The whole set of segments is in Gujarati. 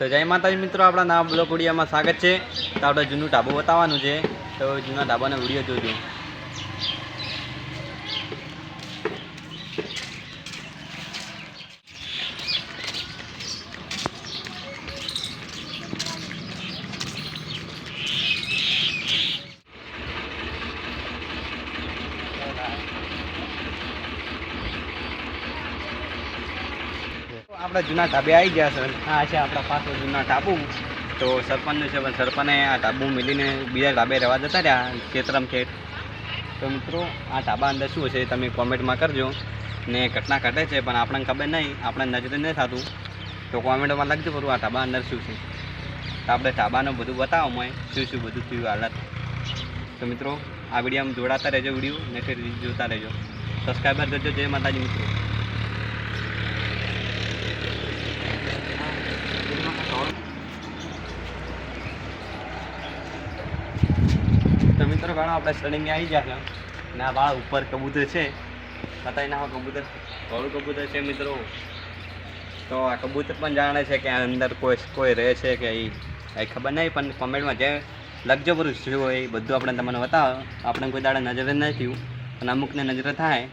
તો જય માતાજી મિત્રો, આપણા ના બ્લોક વિડીયોમાં સ્વાગત છે. તો આપણે જૂનું ઢાબો બતાવવાનું છે. તો જૂના ઢાબાનો વીડિયો જોજો. આપણા જૂના ઢાબે આવી ગયા સર હા છે આપણા પાસે જૂના ટાપુ તો સરપંચનું છે પણ સરપંચે આ ટાબુ મિલીને બીજા ઢાબે રહેવા જતા રહ્યા ખેતરમ ખેત તો મિત્રો આ ઢાબા અંદર શું છે તમે કોમેન્ટમાં કરજો. ને ઘટના ઘટે છે પણ આપણને ખબર નહીં આપણે નજરે નહીં થતું. તો કોમેન્ટમાં લખજો કરું આ ઢાબા અંદર શું છે. તો આપણે ઢાબાનું બધું બતાવો મેં શું શું બધું થયું હાલત. તો મિત્રો આ વિડીયોમાં જોડાતા રહેજો વીડિયો ને ફેર જોતા રહેજો. સબસ્ક્રાઈબર કરજો જય માતાજી મિત્રો. ઘણા આપણે સ્ટડિંગ આવી ગયા છે. ને વાળ ઉપર કબૂતર છે. બતાવી નાખો કબૂતર. વાળું કબૂતર છે મિત્રો. તો આ કબૂતર પણ જાણે છે કે આ અંદર કોઈ કોઈ રહે છે કે એ એ ખબર નહીં પણ કોમેન્ટમાં જે લગજો બધું શું હોય એ બધું આપણે તમને બતાવો. આપણે કોઈ દાડે નજરે નહીં થયું પણ અમુકને નજરે થાય.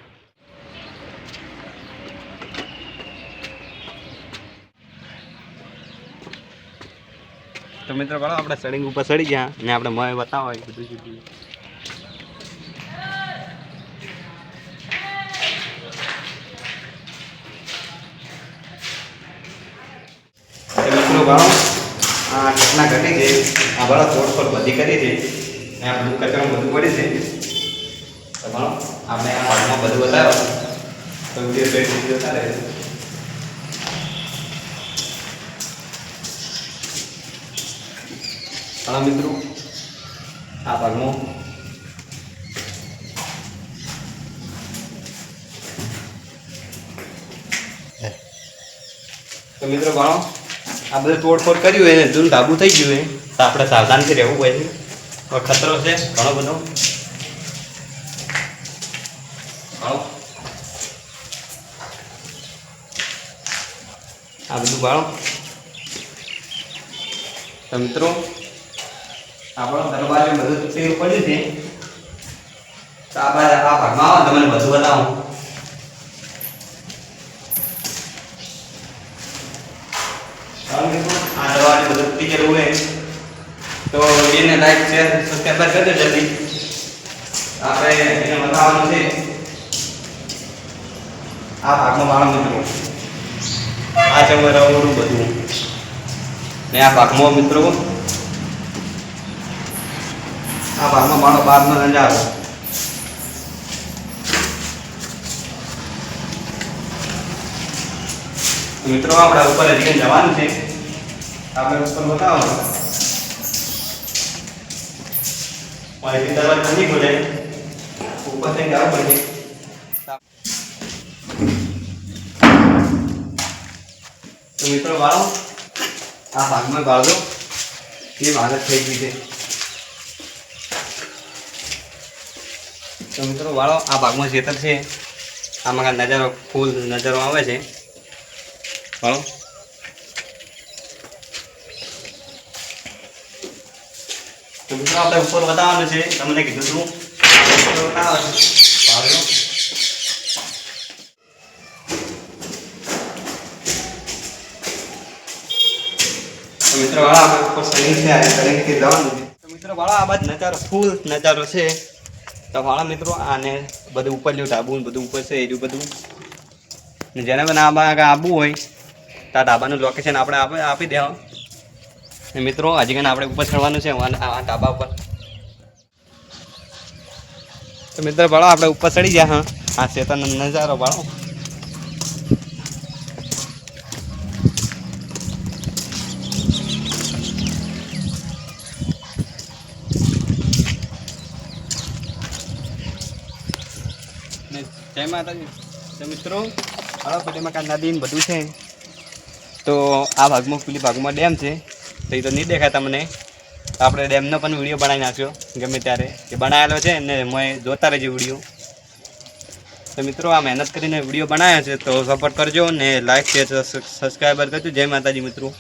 તો મિત્રો બરાબર આપણે સડિંગ ઉપર સડી ગયા. ને આપણે મોય બતાવો એ બધું શું મિત્રો આ ઘટના ઘટી છે. આ ભારત રોડ પર બધી કરી છે. ને આ બધું કચરો બધું પડી છે. તો બાળો આપણે આ હાલમાં બધું બતાવો તો વીડિયો પેટ જોતા રહે ઘણા મિત્રો, આ ભાગમાં તો મિત્રો બાળો આ બધું તોડફોડ કર્યું હોય ને જૂનું ધાબુ થઈ ગયું હોય, તો આપણે સાવધાનથી રહેવું હોય છે ખતરો છે, ઘણો બધો. આ બધું બાળો તંત્રો આપણો દરબારે બધું પડ્યું છે. તો આ ભાગમાં આવો, તમને બધું બતાવું તૂટી ગયેલું હોય. તો એને લાઈક શેર સબસ્ક્રાઈબર કરજો જલ્દી. આપણે એને બતાવવાનું છે. આ ભાગમાં મારા મિત્રો. આ છે અમારું બધું. ને આ ભાગમાં મિત્રો. આ ભાગમાં મારો બહારનો નજારો. મિત્રો, આપણે ઉપર જવાનું છે. આપણે ઉપર બતાવો અહીંથી દરવાજો નહીં ખોલે ઉપર થઈને જવું પડશે તો વાળો આ ભાગમાં ગાળો એ જ થઈ ગઈ છે તો મિત્રો વાળો આ ભાગમાં ખેતર છે આમાં નજારો ફૂલ નજારો આવે છે વાળો તો મિત્રો આપણે ઉપર બતાવવાનું છે તમને કીધું હતું. મિત્રો વાળા આપણે ફૂલ નજારો છે તો મિત્રો આને બધું ઉપર જેવું ઢાબુ બધું ઉપર છે એ બધું જેને પણ આ આબુ હોય તો આ ઢાબાનું લોકેશન આપણે આપી દેવા મિત્રો હજી કને આપણે ઉપર ચડવાનું છે આ આ ઢાબા ઉપર. તો મિત્રો ભાળો આપણે ઉપર ચડી ગયા, હા. આ શેતાનો નજારો ને જય માતાજી. મિત્રો પેલીમાં કાંઈ નદી બધું છે. તો આ ભાગમાં, પેલી ભાગમાં ડેમ છે. તો એ તો નહીં દેખાય તમને. આપણે ડેમનો પણ વીડિયો બનાવી નાખ્યો, ગમે ત્યારે. એ બનાવેલો છે ને મેં જોતા રહેજો વીડિયો. તો મિત્રો, આ મહેનત કરીને વીડિયો બનાવ્યા છે તો સપોર્ટ કરજો ને લાઈક શેર સબસ્ક્રાઈબર કરજો. જય માતાજી મિત્રો.